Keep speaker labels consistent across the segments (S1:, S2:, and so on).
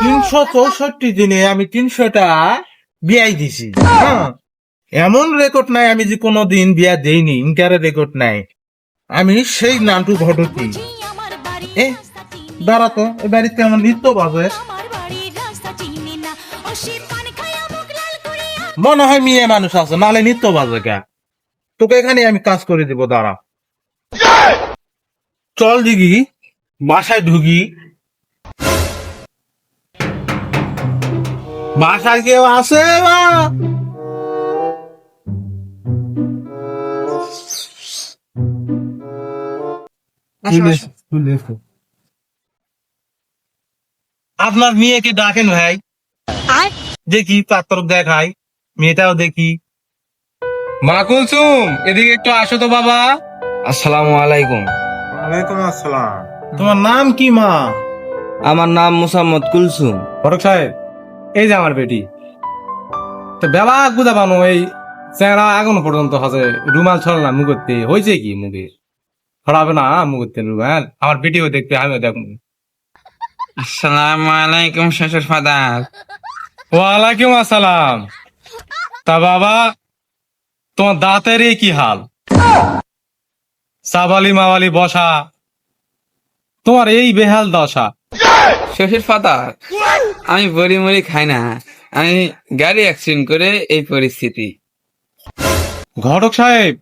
S1: তিনশো চৌষট্টি দিনে আমি তিনশোটা বিয়াই দিছি। হ্যাঁ এমন রেকর্ড নাই আমি যে কোনো দিন বিয়া দেইনি, ইনকারে রেকর্ড নাই। আমি সেই নাটু ঘটকি এ, দাঁড়া তো, এ বাড়িতে আমার নৃত্য বাজে। মনে হয় মেয়ে মানুষ আছে, নালে নৃত্য বাজে কে তোকে এখানে আমি কাজ করে দিব, দাঁড়া। চল দিঘি, বাসায় ঢুকি। বাসায় কেউ আছে আপনার মেয়েকে ডাকেন ভাই। দেখি তার পাত্র দেখাই। মেয়েটাও দেখি।
S2: মা কুলসুম এদিকে একটু আসো তো বাবা।
S3: আসসালামু আলাইকুম।
S1: ওয়ালাইকুম আসসালাম। তোমার নাম কি মা?
S3: আমার নাম মুসাম্মদ কুলসুম।
S2: ফরক সাহেব এই যে আমার বেটি। তো বেলা গুদা বানো এই চেহারা এখনও পর্যন্ত আছে রুমাল ছড়া না মুখতে হয়েছে কি মুখে ছড়াবে না মুখতে রুমাল? আমার বেটিও দেখতে আমিও দেখব।
S4: আসসালামু আলাইকুম শ্বশুর ফাদার।
S2: ওয়ালাইকুম আসসালাম। তা বাবা তোমার দাঁতের কি হাল? সাবালি মাওয়ালি বসা তোমার এই বেহাল দশা।
S4: শ্বশুর ফাদার আমি বড়ি মুড়ি খাই না। আমি গাড়ি অ্যাক্সিডেন্ট করে এই পরিস্থিতি।
S2: ঘটক সাহেব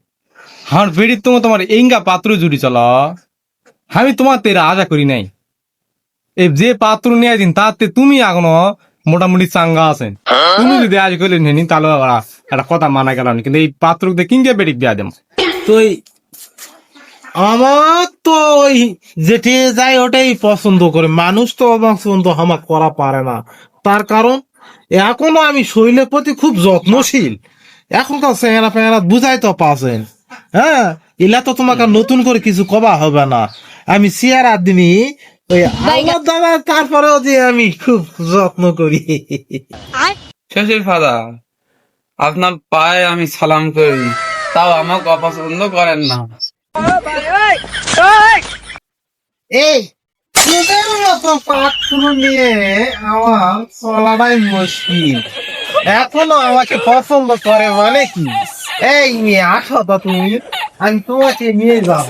S2: আমার বেড়ির তোমার তোমার এঙ্গা পাত্র জুড়ি চল। আমি তোমার তেরা আশা করি নাই। এই যে পাত্র নিয়ে দিন তাতে তুমি এখনও মোটামুটি চাঙ্গা আছেন। তুমি যদি আজ করলে নেনি তাহলে একটা কথা মানা গেল কিন্তু এই পাত্র দিয়ে কিনকে বেড়িক বিয়া দেম।
S1: তুই আমার তো ওই যেটি যায় ওটাই পছন্দ করে। মানুষ তো পছন্দ আমার করা পারে না। তার কারণ এখনও আমি শৈলের প্রতি খুব যত্নশীল। এখন তো চেহারা ফেহারা বুঝাই তো পাচ্ছেন হ্যাঁ এলা তো তোমাকে নতুন করে কিছু কবা হবে না। আমি চেহারা দিনই ওই আল্লাহ দাদা তারপরেও যে আমি খুব যত্ন করি।
S4: শ্বশুর ফাদার আপনার পায়ে আমি সালাম করি। তাও আমাকে অপছন্দ করেন না।
S1: এই মতো নিয়ে আমার চলাটাই মুশকিল। এখনও আমাকে পছন্দ করে মানে কি? এই নিয়ে আসো তো তুমি, আমি তোমাকে নিয়ে যাব।